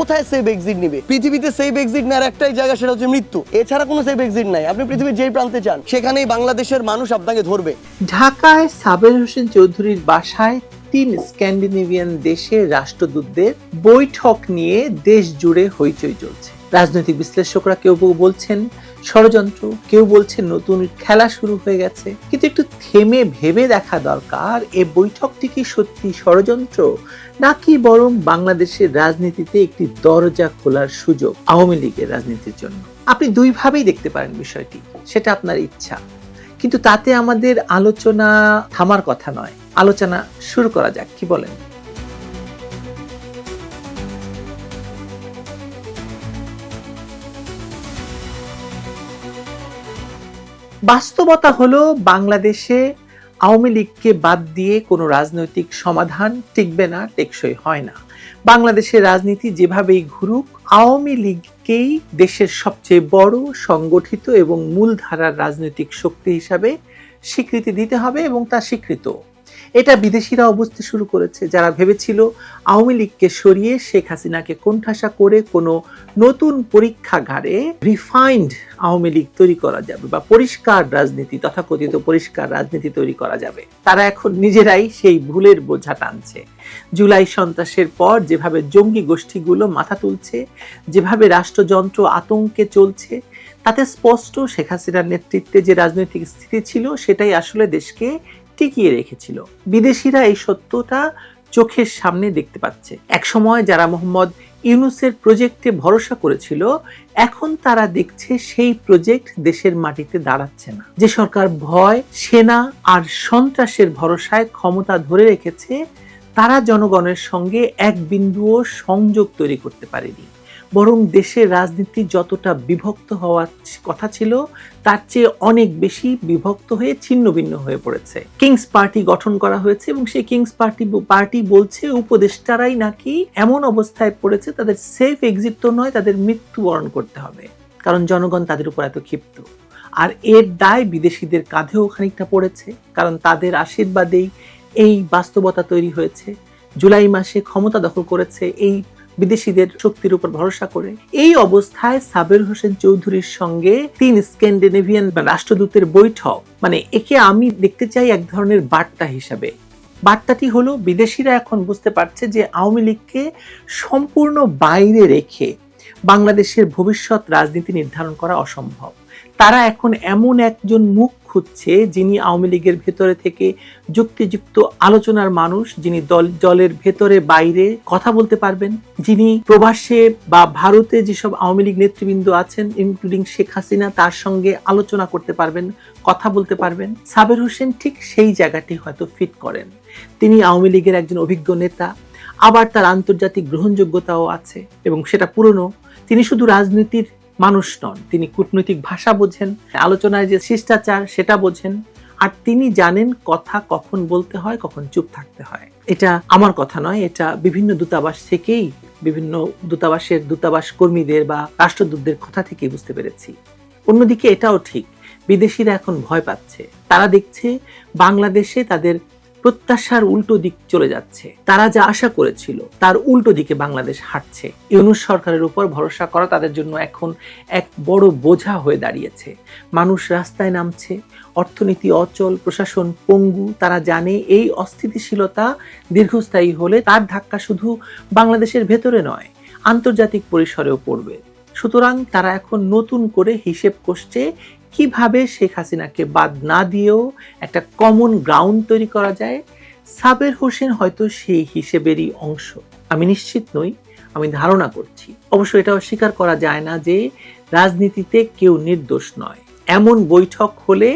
কোথায় safe exit নিবে? পৃথিবীতে সেফ এক্সিট নেওয়ার একটাই জায়গা সেটা হচ্ছে মৃত্যু। এছাড়া কোনো সেফ এক্সিট নাই। আপনি পৃথিবীর যেই প্রান্তে চান সেখানেই বাংলাদেশের মানুষ আপনাকে ধরবে। ঢাকায় সাবের হোসেন চৌধুরীর বাসায় তিন স্ক্যান্ডিনেভিয়ান দেশের রাষ্ট্রদূতদের বৈঠক নিয়ে দেশ জুড়ে হইচই চলছে। রাজনৈতিক বিশ্লেষকরা কেউ কেউ বলছেন ষড়যন্ত্র, কেউ বলছেন নতুন খেলা শুরু হয়ে গেছে। কিন্তু একটু থেমে ভেবে দেখা দরকার, এ বৈঠকটি কি সত্যি ষড়যন্ত্র, নাকি বরং বাংলাদেশের রাজনীতিতে একটি দরজা খোলার সুযোগ আওয়ামী লীগের রাজনীতির জন্য? আপনি দুইভাবেই দেখতে পারেন বিষয়টি, সেটা আপনার ইচ্ছা। কিন্তু তাতে আমাদের আলোচনা থামার কথা নয়। আলোচনা শুরু করা যাক, কি বলেন? বাস্তবতা হলো বাংলাদেশে আওয়ামী লীগকে বাদ দিয়ে কোনো রাজনৈতিক সমাধান টিকবে না, টেকসই হয় না। বাংলাদেশের রাজনীতি যেভাবেই ঘুরুক, আওয়ামী লীগকেই দেশের সবচেয়ে বড়, সংগঠিত এবং মূলধারার রাজনৈতিক শক্তি হিসাবে স্বীকৃতি দিতে হবে এবং তা স্বীকৃত। এটা বিদেশিরা বুঝতে শুরু করেছে। যারা ভেবেছিল আওয়ামী লীগকে সরিয়ে শেখ হাসিনাকে কোণঠাসা করে কোনো নতুন পরীক্ষাগারে রিফাইন্ড আওয়ামী লীগ তৈরি করা যাবে বা পরিষ্কার রাজনীতি, তথাকথিত পরিষ্কার রাজনীতি তৈরি করা যাবে। তারা এখন নিজেরাই সেই ভুলের বোঝা টানছে। জুলাই সন্ত্রাসের পর যেভাবে জঙ্গি গোষ্ঠীগুলো মাথা তুলছে, যেভাবে রাষ্ট্রযন্ত্র আতঙ্কে চলছে, তাতে স্পষ্ট শেখ হাসিনার নেতৃত্বে যে রাজনৈতিক স্থিতি ছিল, সেটাই আসলে দেশকে টিকিয়ে রেখেছিল। বিদেশিরা এই সত্যটা চোখের সামনে দেখতে পাচ্ছে। একসময় যারা মোহাম্মদ ইউনুসের প্রজেক্টে ভরসা করেছিল, এখন তারা দেখছে সেই প্রজেক্ট দেশের মাটিতে দাঁড়াচ্ছে না। যে সরকার ভয়, সেনা আর সন্ত্রাসের ভরসায় ক্ষমতা ধরে রেখেছে, তারা জনগণের সঙ্গে এক বিন্দুও সংযোগ তৈরি করতে পারেনি। বরং দেশের রাজনীতি যতটা বিভক্ত হওয়ার কথা ছিল, তার চেয়ে অনেক বেশি বিভক্ত হয়ে ছিন্ন ভিন্ন হয়ে পড়েছে। কিংস পার্টি গঠন করা হয়েছে এবং সেই কিংস পার্টি পার্টি বলছে উপদেষ্টারাই নাকি এমন অবস্থায় পড়েছে, তাদের সেফ এক্সিট তো নয়, তাদের মৃত্যুবরণ করতে হবে। কারণ জনগণ তাদের উপর এত ক্ষিপ্ত। আর এর দায় বিদেশিদের কাঁধেও খানিকটা পড়েছে, কারণ তাদের আশীর্বাদেই এই বাস্তবতা তৈরি হয়েছে। জুলাই মাসে ক্ষমতা দখল করেছে এই বিদেশিদের শক্তির উপর ভরসা করে। এই অবস্থায় সাবের হোসেন চৌধুরীর সঙ্গে তিন স্ক্যান্ডিনেভিয়ান রাষ্ট্রদূতের বৈঠক। মানে একে আমি দেখতে চাই এক ধরনের বার্তা হিসাবে। বার্তাটি হলো, বিদেশিরা এখন বুঝতে পারছে যে আওয়ামী লীগকে সম্পূর্ণ বাইরে রেখে বাংলাদেশের ভবিষ্যৎ রাজনীতি নির্ধারণ করা অসম্ভব। তারা এখন এমন একজন মুখ খুঁজছে যিনি আওয়ামী লীগের ভেতরে থেকে যুক্তিযুক্ত আলোচনার মানুষ, যিনি দল দলের ভেতরে বাইরে কথা বলতে পারবেন, যিনি প্রবাসে বা ভারতে যেসব আওয়ামী লীগ নেতৃবৃন্দ আছেন ইনক্লুডিং শেখ হাসিনা, তার সঙ্গে আলোচনা করতে পারবেন, কথা বলতে পারবেন। সাবের হোসেন ঠিক সেই জায়গাটি হয়তো ফিট করেন। তিনি আওয়ামী লীগের একজন অভিজ্ঞ নেতা, আবার তার আন্তর্জাতিক গ্রহণযোগ্যতাও আছে এবং সেটা পুরনো। তিনি শুধু রাজনীতির মানুষ নন। তিনি কূটনৈতিক ভাষা বোঝেন, আলোচনায় যে শিষ্টাচার সেটা বোঝেন, আর তিনি জানেন কথা কখন বলতে হয়, কখন চুপ থাকতে হয়। এটা আমার কথা নয়, এটা বিভিন্ন দূতাবাস থেকেই, বিভিন্ন দূতাবাসের দূতাবাস কর্মীদের বা রাষ্ট্রদূতদের কথা থেকে বুঝতে পেরেছি। অন্যদিকে এটাও ঠিক, বিদেশিরা এখন ভয় পাচ্ছে। তারা দেখছে বাংলাদেশে তাদের প্রত্যাশার উল্টো দিক চলে যাচ্ছে। তারা যা আশা করেছিল, তার উল্টো দিকে বাংলাদেশ হাঁটছে। ইউনুস সরকারের উপর ভরসা করা তাদের জন্য এখন এক বড় বোঝা হয়ে দাঁড়িয়েছে। মানুষ রাস্তায় নামছে, অর্থনীতি অচল, প্রশাসন পঙ্গু, তারা জানে এই অস্থিতিশীলতা দীর্ঘস্থায়ী হলে তার ধাক্কা শুধু বাংলাদেশের ভেতরে নয়, আন্তর্জাতিক পরিসরেও পড়বে। সুতরাং তারা এখন নতুন করে হিসেব কষছে কীভাবে শেখ হাসিনাকে বাদ না দিয়েও একটা কমন গ্রাউন্ড তৈরি করা যায়, সাবের হোসেন হয়তো সেই হিসেবেরই অংশ। আমি নিশ্চিত নই, আমি ধারণা করছি। অবশ্য এটা অস্বীকার করা যায় না যে রাজনীতিতে কেউ নির্দোষ নয়। এমন বৈঠক হলে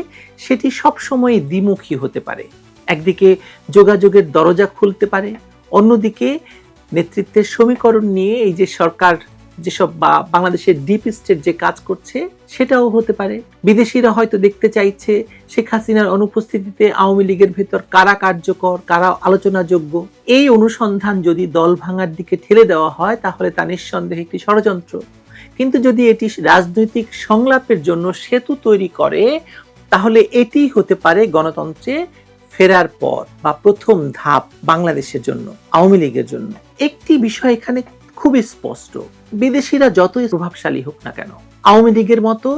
সেটি সবসময় দ্বিমুখী হতে পারে। একদিকে যোগাযোগের দরজা খুলতে পারে, অন্যদিকে নেতৃত্বের সমীকরণ নিয়ে এই যে সরকার যেসব বা বাংলাদেশের ডিপ স্টেট যে কাজ করছে, সেটাও হতে পারে। বিদেশিরা হয়তো দেখতে চাইছে শেখ হাসিনার অনুপস্থিতিতে আওয়ামী লীগের ভেতর কারা কার্যকর, কারা আলোচনাযোগ্য। এই অনুসন্ধান যদি দল ভাঙার দিকে ঠেলে দেওয়া হয়, তাহলে তা নিঃসন্দেহে একটি ষড়যন্ত্র। কিন্তু যদি এটি রাজনৈতিক সংলাপের জন্য সেতু তৈরি করে, তাহলে এটি হতে পারে গণতন্ত্রে ফেরার পর বা প্রথম ধাপ বাংলাদেশের জন্য, আওয়ামী লীগের জন্য। একটি বিষয় এখানে খুবই স্পষ্ট। বিদেশিরা যতই প্রভাবশালী হোক না কেন, আওয়ামী লীগের মতো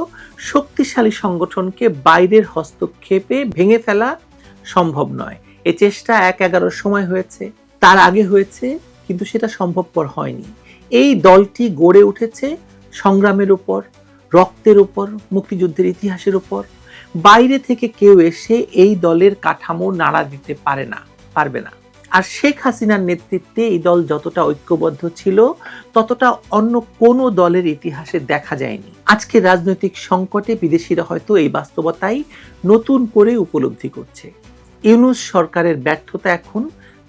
শক্তিশালী সংগঠনকে বাইরের হস্তক্ষেপে ভেঙে ফেলা সম্ভব নয়। এ চেষ্টা এক এগারোর সময় হয়েছে, তার আগে হয়েছে, কিন্তু সেটা সম্ভবপর হয়নি। এই দলটি গড়ে উঠেছে সংগ্রামের উপর, রক্তের উপর, মুক্তিযুদ্ধের ইতিহাসের উপর। বাইরে থেকে কেউ এসে এই দলের কাঠামো নাড়া দিতে পারে না, পারবে না। আর শেখ হাসিনার নেতৃত্বে এই দল যতটা ঐক্যবদ্ধ ছিল, ততটা অন্য কোনো দলের ইতিহাসে দেখা যায়নি। আজকে রাজনৈতিক সংকটে বিদেশিরা হয়তো এই বাস্তবতাই নতুন করে উপলব্ধি করছে। ইউনুস সরকারের ব্যর্থতা এখন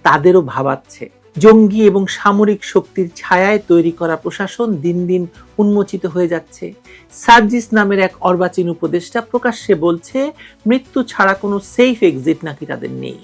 তাদেরও ভাবাচ্ছে। জঙ্গি এবং সামরিক শক্তির ছায়ায় তৈরি করা প্রশাসন দিন দিন উন্মোচিত হয়ে যাচ্ছে। সার্জিস নামের এক অর্বাচীন উপদেষ্টা প্রকাশ্যে বলছে, মৃত্যু ছাড়া কোনো সেফ এক্সিট নাকি তাদের নেই।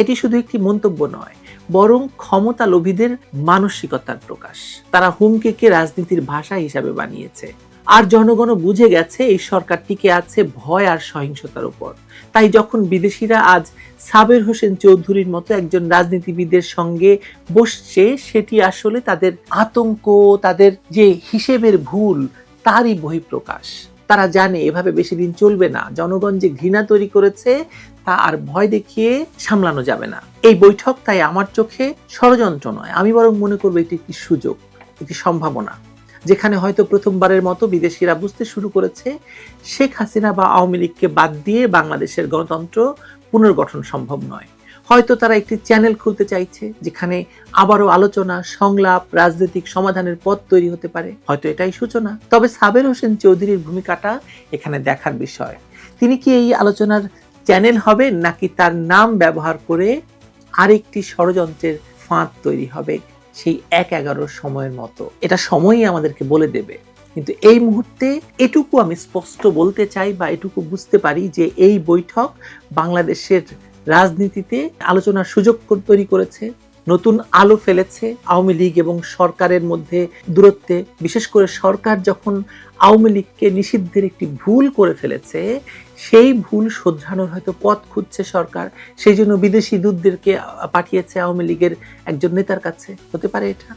এটি শুধু একটি মন্তব্য নয়, বরং ক্ষমতা লোভীদের মানসিকতার প্রকাশ। তারা হুমকিকে রাজনীতির ভাষা হিসাবে বানিয়েছে। আর জনগণও বুঝে গেছে এই সরকার টিকে আছে ভয় আর সহিংসতার উপর। তাই যখন বিদেশিরা আজ সাবের হোসেন চৌধুরীর মতো একজন রাজনীতিবিদের সঙ্গে বসছে, সেটি আসলে তাদের আতঙ্ক, তাদের যে হিসেবের ভুল, তারই বহিঃপ্রকাশ। তারা জানে এভাবে বেশি দিন চলবে না। জনগণ যে ঘৃণা তৈরি করেছে, তা আর ভয় দেখিয়ে সামলানো যাবে না। এই বৈঠক তাই আমার চোখে ষড়যন্ত্র নয়। আমি বরং মনে করব এটি একটি সুযোগ, একটি সম্ভাবনা, যেখানে হয়তো প্রথমবারের মতো বিদেশিরা বুঝতে শুরু করেছে, শেখ হাসিনা বা আওয়ামী লীগকে বাদ দিয়ে বাংলাদেশের গণতন্ত্র পুনর্গঠন সম্ভব নয়। হয়তো তারা একটি চ্যানেল খুলতে চাইছে, যেখানে আবারও আলোচনা, সংলাপ, রাজনৈতিক সমাধানের পথ তৈরি হতে পারে। হয়তো এটাই সূচনা। তবে সাবের হোসেন চৌধুরীর ভূমিকাটা এখানে দেখার বিষয়। তিনি কি এই আলোচনার চ্যানেল হবেন, নাকি তার নাম ব্যবহার করে আরেকটি ষড়যন্ত্রের ফাঁদ তৈরি হবে সেই এক এগারোর সময়ের মতো? এটা সময়ই আমাদেরকে বলে দেবে। কিন্তু এই মুহূর্তে এটুকু আমি স্পষ্ট বলতে চাই বা এটুকু বুঝতে পারি যে এই বৈঠক বাংলাদেশের রাজনীতিতে আলোচনার সুযোগ তৈরি করেছে, নতুন আলো ফেলেছে আওয়ামী লীগ এবং সরকারের মধ্যে দূরত্বে। বিশেষ করে সরকার যখন আওয়ামী লীগকে নিষিদ্ধের একটি ভুল করে ফেলেছে, সেই ভুল শোধরানোর হয়তো পথ খুঁজছে সরকার। সেই জন্য বিদেশি দূতদেরকে পাঠিয়েছে আওয়ামী লীগের একজন নেতার কাছে। হতে পারে এটা?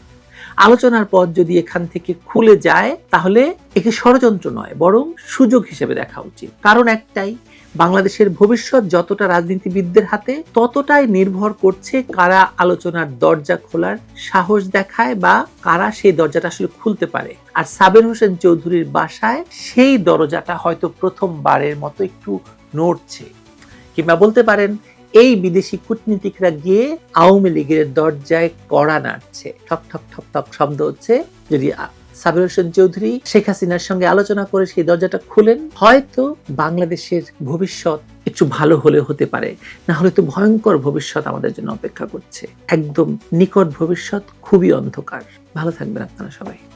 আলোচনার পথ যদি এখান থেকে খুলে যায়, তাহলে একে ষড়যন্ত্র নয়, বরং সুযোগ হিসেবে দেখা উচিত। কারণ একটাই বাংলাদেশের ভবিষ্যৎ যতটা রাজনীতিবিদদের হাতে, ততটাই নির্ভর করছে কারা আলোচনার দরজা খোলার সাহস দেখায় বা কারা সেই দরজাটা আসলে খুলতে পারে। আর সাবের হোসেন চৌধুরীর বাসায় সেই দরজাটা হয়তো প্রথমবারের মতো একটু নড়ছে। কিংবা বলতে পারেন, এই বিদেশি কূটনীতিকরা গিয়ে আওয়ামী লীগের দরজায় কড়া নাড়ছে। ঠক ঠক ঠক ঠক শব্দ হচ্ছে, যদি সাবির হোসেন চৌধুরী, শেখ হাসিনার সঙ্গে আলোচনা করে সেই দরজাটা খুলেন। হয়তো বাংলাদেশের ভবিষ্যৎ একটু ভালো হলে হতে পারে না হলে তো ভয়ঙ্কর ভবিষ্যৎ আমাদের জন্য অপেক্ষা করছে। একদম নিকট ভবিষ্যৎ, খুবই অন্ধকার। ভালো থাকবেন আপনারা সবাই।